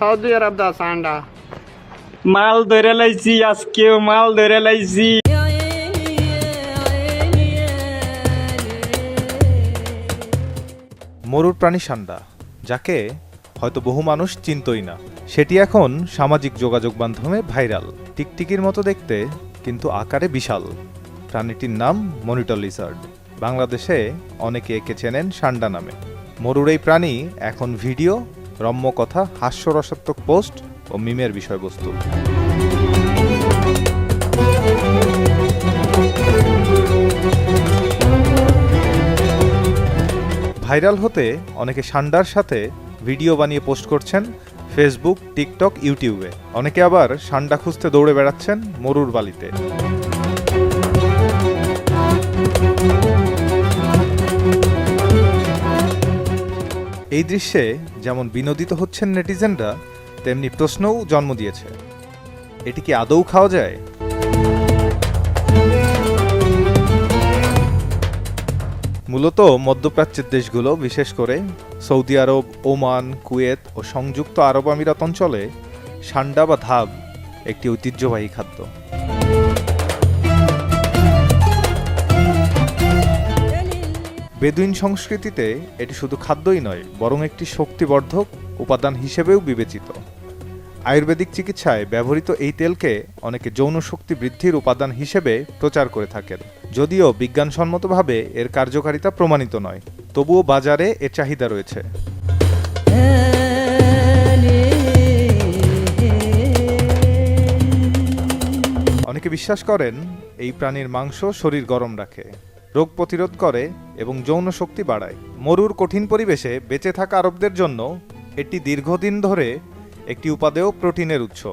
Saudi আরব দা সান্ডা। মাল ধরে লাইছি আজকেও মাল ধরে লাইছি। মরুর প্রাণী সান্ডা যাকে হয়তো বহু মানুষ চিনতই না। সেটি এখন সামাজিক যোগাযোগ মাধ্যমে ভাইরাল। টিকটিকির মতো দেখতে কিন্তু আকারে বিশাল। প্রাণীটির নাম মনিটর লিজার্ড। বাংলাদেশে অনেকে একে চেনেন সান্ডা নামে। মরুর এই প্রাণী এখন ভিডিও রম্যকথা, হাস্যরসাত্মক পোস্ট ও মিমের বিষয়বস্তু। ভাইরাল হতে অনেকে সান্ডার সাথে ভিডিও বানিয়ে পোস্ট করছেন ফেসবুক, টিকটক, ইউটিউবে। অনেকে আবার সান্ডা খুঁজতে দৌড়ে বেড়াচ্ছেন মরুর বালিতে। এই দৃশ্যে যেমন বিনোদিত হচ্ছেন নেটিজেনরা, তেমনি প্রশ্নও জন্ম দিয়েছে। এটি কি আদৌ খাওয়া যায়? মূলত মধ্যপ্রাচ্যের দেশগুলো, বিশেষ করে সৌদি আরব, ওমান, কুয়েত ও সংযুক্ত আরব আমিরাত অঞ্চলে সান্ডা বা ধাব একটি ঐতিহ্যবাহী খাদ্য। বেদুইন সংস্কৃতিতে এটি শুধু খাদ্যই নয়, বরং একটি শক্তিবর্ধক উপাদান হিসেবেও বিবেচিত। আয়ুর্বেদিক চিকিৎসায় ব্যবহৃত এই তেলকে অনেকে যৌন শক্তি বৃদ্ধির উপাদান হিসেবে প্রচার করে থাকেন। যদিও বিজ্ঞানসম্মতভাবে এর কার্যকারিতা প্রমাণিত নয়, তবুও বাজারে এর চাহিদা রয়েছে। অনেকে বিশ্বাস করেন, এই প্রাণীর মাংস শরীর গরম রাখে। রোগ প্রতিরোধ করে এবং যৌন শক্তি বাড়ায়। মরুর কঠিন পরিবেশে বেঁচে থাকা আরবদের জন্য এটি দীর্ঘদিন ধরে একটি উপাদেয় প্রোটিনের উৎস।